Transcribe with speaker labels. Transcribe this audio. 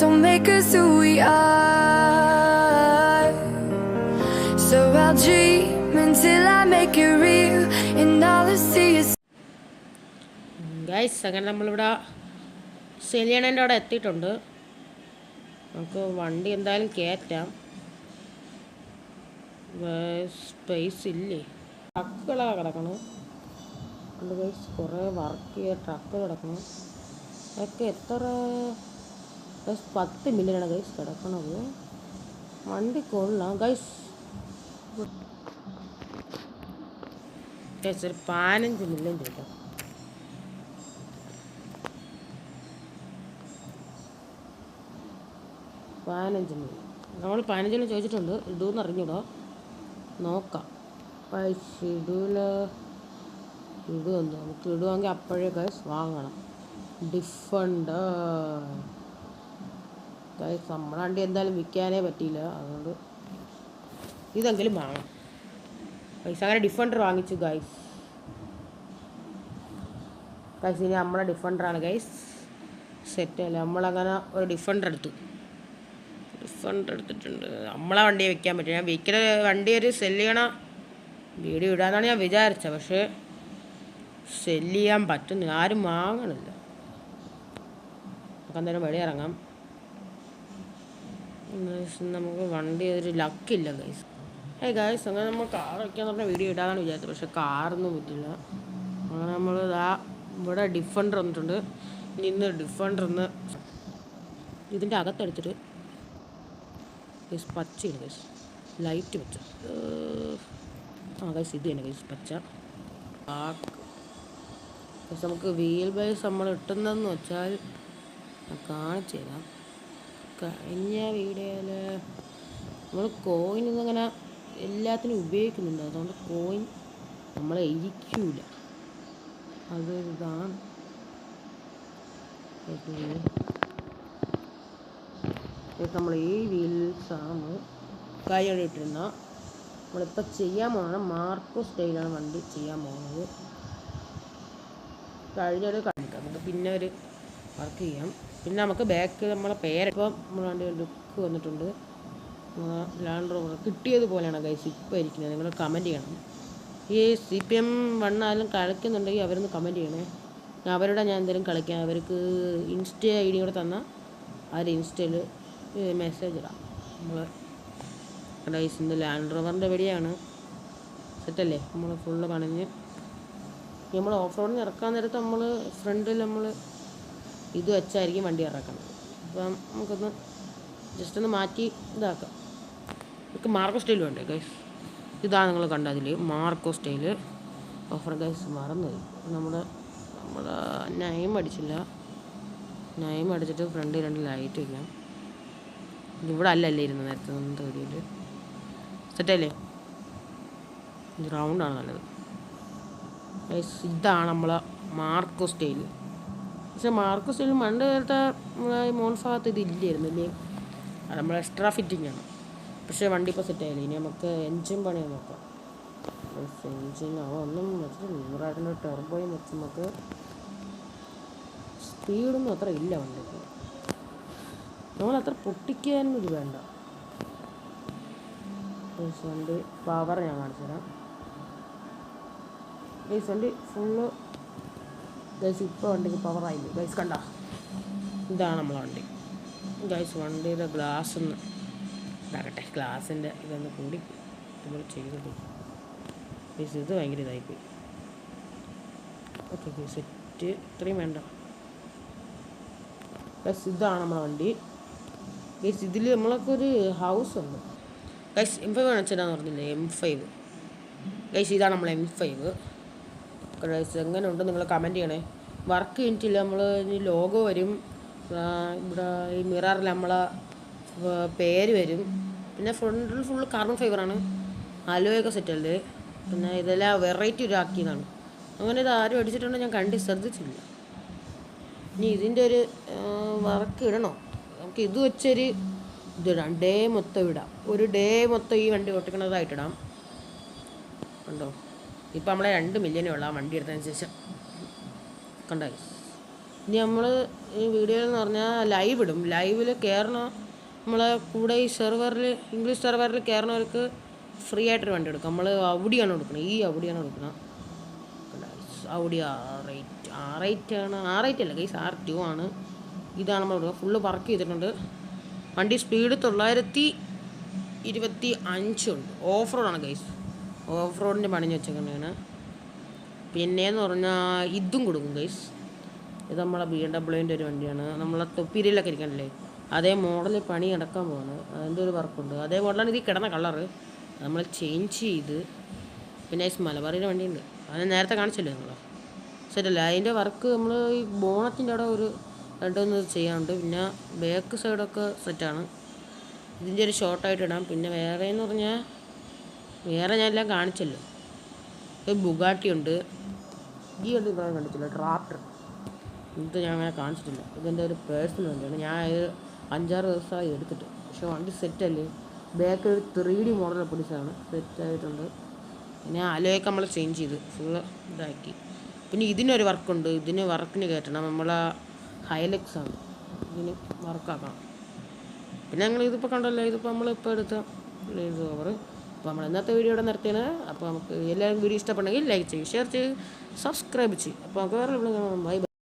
Speaker 1: don't make us who we are. So I'll dream until I make it real, and all I see is.
Speaker 2: Guys അങ്ങനെ നമ്മളിവിടെ സെലിയണന്റെ അവിടെ എത്തിയിട്ടുണ്ട് നമുക്ക് വണ്ടി എന്തായാലും കയറ്റാം സ്പേസ് ഇല്ലേ ട്രക്കുകളാണ് കിടക്കണം ഉണ്ട് കുറേ വർക്ക് ചെയ്ത ട്രക്ക് കിടക്കണം അതൊക്കെ എത്ര ഗൈസ് പത്ത് മില്യനാണ് ഗൈസ് കിടക്കണത്. വണ്ടി കൊള്ളാം. ഗൈസ് ഗൈസ് ഒരു പതിനഞ്ച് മില്യൺ പതിനഞ്ച് പതിനഞ്ചിന് നമ്മൾ പതിനഞ്ചിന് ചോദിച്ചിട്ടുണ്ട്. ഇടൂന്ന് അറിഞ്ഞൂടോ? നോക്കാം. പൈസ ഇടൂല. ഇടുമെന്ന് നമുക്ക് ഇടുവാണെങ്കിൽ അപ്പോഴേ ഗൈസ് വാങ്ങണം. ഡിഫണ്ട് ഗൈസ് നമ്മുടെ എന്തായാലും വിൽക്കാനേ പറ്റിയില്ല. അതുകൊണ്ട് ഇതെങ്കിലും വാങ്ങാം പൈസ അങ്ങനെ ഡിഫണ്ടർ വാങ്ങിച്ചു ഗൈസ് ഗൈസ് ഇനി നമ്മളെ ഡിഫണ്ടറാണ് ഗൈസ് സെറ്റ് അല്ല? നമ്മളങ്ങനെ ഒരു ഡിഫണ്ടർ എടുത്തു. ഡിഫണ്ടർ എടുത്തിട്ടുണ്ട്. നമ്മളെ വണ്ടി വെക്കാൻ പറ്റും. ഞാൻ വിൽക്കുന്ന വണ്ടി ഒരു സെല്ല് ചെയ്യണ വീഡിയോ ഇടാന്നാണ് ഞാൻ വിചാരിച്ചത്. പക്ഷേ സെല്ല് ചെയ്യാൻ പറ്റുന്നില്ല. ആരും വാങ്ങണില്ല. നമുക്ക് എന്തായാലും വെളി ഇറങ്ങാം നമുക്ക് വണ്ടി ഒരു ലക്കില്ല ഗൈസ് ഏ ഗൈസ് അങ്ങനെ നമ്മൾ വയ്ക്കാന്ന് പറഞ്ഞ വീഡിയോ ഇടാന്ന് വിചാരിച്ചത് പക്ഷെ കാറൊന്നും പറ്റില്ല അങ്ങനെ നമ്മൾ ആ ഇവിടെ ഡിഫണ്ടർ വന്നിട്ടുണ്ട്. ഇനി ഇന്ന് ഡിഫണ്ടർ ഒന്ന് ഇതിന്റെ അകത്തെടുത്തിട്ട് ഗൈസ് പച്ചയാണ് ഗൈസ് ലൈറ്റ് പച്ച. ആ ഗൈസ് ഇത് തന്നെ ഗൈസ് പച്ച. നമുക്ക് വീൽ ബൈസ് നമ്മൾ ഇട്ടുന്നതെന്ന് വെച്ചാൽ കാണിച്ചു തരാം കഴിഞ്ഞ വീഡിയോയിൽ നമ്മൾ കോയിൻ ഇങ്ങനെ എല്ലാത്തിനും ഉപയോഗിക്കുന്നുണ്ട്. അതുകൊണ്ട് കോയിൻ നമ്മളെ ഇരിക്കൂല അത് ഇതാണ്. നമ്മൾ ഈ വീൽസാണ് ഇട്ടിരുന്ന. നമ്മളിപ്പോൾ ചെയ്യാൻ പോകുന്നത് മാർക്കോ സ്റ്റൈലാണ് വണ്ടി ചെയ്യാൻ പോകുന്നത് കഴിഞ്ഞൊരു കാണിക്കാം നമുക്ക് പിന്നെ ഒരു വർക്ക് ചെയ്യാം. പിന്നെ നമുക്ക് ബാക്ക് നമ്മളെ പേര് ഇപ്പം വണ്ടി ലുക്ക് വന്നിട്ടുണ്ട്. ലാൻഡ് റോവർ കിട്ടിയതുപോലെയാണ് ഗൈസ് ഇപ്പോൾ ഇരിക്കുന്നത്. നിങ്ങൾ കമന്റ് ചെയ്യണം. ഈ സി പി എം വണ്ണാലും കളിക്കുന്നുണ്ടെങ്കിൽ അവരൊന്ന് കമന്റ് ചെയ്യണേ. അവരുടെ ഞാൻ എന്തെങ്കിലും കളിക്കാം അവർക്ക് ഇൻസ്റ്റ ഐ ഡി കൂടെ തന്നാൽ അവർ ഇൻസ്റ്റയിൽ മെസ്സേജ് ഇടാം. നമ്മൾ ഗൈസിന്റെ ലാൻഡ് റോവറിന്റെ വെടിയാണ്. സെറ്റല്ലേ നമ്മൾ ഫുള്ള് പണിഞ്ഞ്. നമ്മൾ ഓഫ് റോഡിന് ഇറക്കാൻ നേരത്ത് നമ്മൾ ഫ്രണ്ടിൽ നമ്മൾ ഇത് വെച്ചായിരിക്കും വണ്ടി ഇറക്കുന്നത്. അപ്പം നമുക്കൊന്ന് ജസ്റ്റ് ഒന്ന് മാറ്റി ഇതാക്കാം. നമുക്ക് മാർക്കോ സ്റ്റൈൽ വേണ്ടേ ഗൈസ് ഇതാണ് നിങ്ങൾ കണ്ടതിൽ മാർക്കോ സ്റ്റൈൽ. ഓഫർ ഗൈസ് മറന്നുപോയി. നമ്മുടെ നമ്മുടെ നയം അടിച്ചില്ല. നയം അടിച്ചിട്ട് ഫ്രണ്ട് രണ്ട് ലൈറ്റ് ഇല്ല ഇവിടെ അല്ലല്ലേ ഇരുന്ന് നേരത്തെ നമ്മുടെ വീഡിയോയിൽ സെറ്റല്ലേ റൗണ്ടാണ് നല്ലത്. ഗൈസ് ഇതാണ് നമ്മളെ മാർക്കോ സ്റ്റൈൽ പക്ഷെ മാർക്കസ് സ്റ്റൈൽ നേരത്തെ മോൺസാത്ത് ഇതില്ലായിരുന്നു. ഇല്ലേ അത് നമ്മൾ എക്സ്ട്രാ ഫിറ്റിംഗ് ആണ്. പക്ഷേ വണ്ടി ഇപ്പോൾ സെറ്റ് ആയില്ല? ഇനി നമുക്ക് എൻജിൻ പണി നോക്കാം. എൻജിൻ ഒന്നും വെച്ചിട്ട് നൂറായിരം ടെർബോയും വെച്ച് നമുക്ക് സ്പീഡൊന്നും അത്ര ഇല്ല വണ്ടിക്ക്. നമ്മളത്ര ഇത് വേണ്ട. വണ്ടി പവർ ഞാൻ കാണിച്ചു തരാം ഈ വണ്ടി ഫുള്ള് ഗൈസ് ഇപ്പോൾ വണ്ടിക്ക് ആയില്ല? ഗൈസ് കണ്ട? ഇതാണ് നമ്മളെ വണ്ടി. ഗൈസ് വണ്ടിയുടെ ഗ്ലാസ് ഒന്ന് ഇതാകട്ടെ ഗ്ലാസിന്റെ ഇതൊന്ന് കൂടി നമ്മൾ ചെയ്തത്. ഗൈസ് ഇത് ഭയങ്കര ഇതായിപ്പോയി ഓക്കെ സെറ്റ് ഇത്രയും വേണ്ട. ഗൈസ് ഇതാണ് നമ്മളെ വണ്ടി. ഗൈസ് ഇതിൽ നമ്മളൊക്കെ ഒരു ഹൗസ് ഉണ്ട്. ഗൈസ് എം ഫൈവ് കാണിച്ചതാന്ന് പറഞ്ഞില്ലേ? എം ഫൈവ് ഗൈസ് ഇതാണ് നമ്മളെ എം ഫൈവ് ഗൈസ് എങ്ങനെ ഉണ്ട് നിങ്ങൾ കമന്റ് ചെയ്യണേ? വർക്ക് കഴിഞ്ഞിട്ടില്ല നമ്മൾ ലോഗോ വരും. ഇവിടെ ഈ മിററിൽ നമ്മളെ പേര് വരും. പിന്നെ ഫ്രണ്ടിൽ ഫുൾ കാർബൺ ഫൈബറാണ് അലോയൊക്കെ സെറ്റ് അല്ലേ? പിന്നെ ഇതെല്ലാം വെറൈറ്റി ഒരു ആക്കിയതാണ് അങ്ങനെ ഇത് ആരും അടിച്ചിട്ടുണ്ടോ ഞാൻ കണ്ടി ശ്രദ്ധിച്ചില്ല ഇനി ഇതിന്റെ ഒരു വർക്ക് ഇടണോ? നമുക്ക് ഇത് വെച്ചൊരു ഇതിടാം. ഡേ മൊത്തം ഇടാം. ഒരു ഡേ മൊത്തം ഈ വണ്ടി ഓട്ടിക്കണതായിട്ടിടാം കണ്ടോ? ഇപ്പം നമ്മളെ രണ്ട് മില്യനേ ഉള്ളൂ ആ വണ്ടി എടുത്തതിന് ശേഷം. കണ്ടായി ഇനി നമ്മൾ ഈ വീഡിയോ എന്ന് പറഞ്ഞാൽ ലൈവ് ഇടും. ലൈവിൽ കയറണ നമ്മളെ കൂടെ ഈ സെർവറിൽ ഇംഗ്ലീഷ് സെർവറിൽ കയറണവർക്ക് ഫ്രീ ആയിട്ടൊരു വണ്ടി എടുക്കും. നമ്മൾ അവിടെയാണ് കൊടുക്കുന്നത് ഈ അവിടെയാണ് കൊടുക്കുന്നത് അവിടെ ആർ എയ്റ്റ് ആണ്. ആർ എയ്റ്റ് അല്ല കൈസ് ആർ ടു ആണ്. ഇതാണ് നമ്മൾ കൊടുക്കുക ഫുള്ള് വർക്ക് ചെയ്തിട്ടുണ്ട്. വണ്ടി സ്പീഡ് തൊള്ളായിരത്തി ഇരുപത്തി അഞ്ചുണ്ട് ഓഫ് റോഡാണ് ഗൈസ് ഓഫ് റോഡിന്റെ പണിഞ്ഞ് വെച്ചേക്കുന്നതാണ്. പിന്നെയെന്ന് പറഞ്ഞാൽ ഇതും കൊടുക്കും ഗൈസ് ഇത് നമ്മളെ ബി എം ഡബ്ല്യുവിന്റെ ഒരു വണ്ടിയാണ്. നമ്മളെ തൊപ്പിരിയിലൊക്കെ ഇരിക്കണല്ലേ? അതേ മോഡലിൽ പണി കിടക്കാൻ പോകുന്നു അതിന്റെ ഒരു വർക്കുണ്ട്. അതേ മോഡലാണ് ഇതിൽ കിടന്ന കളറ് നമ്മൾ ചേഞ്ച് ചെയ്ത് പിന്നെ മലബാറിന്റെ വണ്ടിയുണ്ട്. അത് നേരത്തെ കാണിച്ചല്ലോ നിങ്ങൾ ശരിയല്ല അതിന്റെ വർക്ക് നമ്മൾ ഈ ബോണത്തിന്റെ അവിടെ ഒരു രണ്ടൊന്ന് ചെയ്യാനുണ്ട്. പിന്നെ ബാക്ക് സൈഡൊക്കെ സെറ്റാണ് ഇതിന്റെ ഒരു ഷോർട്ടായിട്ട് ഇടാം. പിന്നെ വേറെ എന്ന് പറഞ്ഞാൽ വേറെ ഞാൻ എല്ലാം കാണിച്ചല്ലോ. ഒരു ബുഗാട്ടി ഉണ്ട്. ഈ ഒന്നും ഇപ്പം കണ്ടിട്ടില്ല ട്രാക്ടർ ഇത് ഞാൻ അങ്ങനെ കാണിച്ചിട്ടില്ല. ഇതെന്റെ ഒരു പേഴ്സണൽ വണ്ടിയാണ്. ഞാൻ ഇത് അഞ്ചാറ് ദിവസമായി എടുത്തിട്ട്. പക്ഷെ വണ്ടി സെറ്റല്ലേ ബാക്ക് ഒരു ത്രീ ഡി മോഡൽ പൊടിച്ചതാണ് സെറ്റായിട്ടുണ്ട് പിന്നെ അലോയൊക്കെ നമ്മൾ ചേഞ്ച് ചെയ്ത്. ഫുള്ള് ഇതാക്കി. പിന്നെ ഇതിനൊരു വർക്കുണ്ട് ഇതിന് വർക്കിന് കയറ്റണം. നമ്മളെ ഹൈലക്സ് ആണ്. ഇതിന് വർക്കാക്കണം പിന്നെ ഞങ്ങൾ ഇതിപ്പോൾ കണ്ടല്ലോ. ഇതിപ്പോൾ നമ്മളിപ്പോൾ എടുത്ത ഓവർ അപ്പോൾ നമ്മൾ ഇന്നത്തെ വീഡിയോ ഇവിടെ നിർത്തിയാണ്. അപ്പോൾ നമുക്ക് എല്ലാവരും വീഡിയോ ഇഷ്ടപ്പെട്ടെങ്കിൽ ലൈക്ക് ചെയ്യും ഷെയർ ചെയ്യും സബ്സ്ക്രൈബ് ചെയ്യും. അപ്പോൾ നമുക്ക് വേറെ ബൈ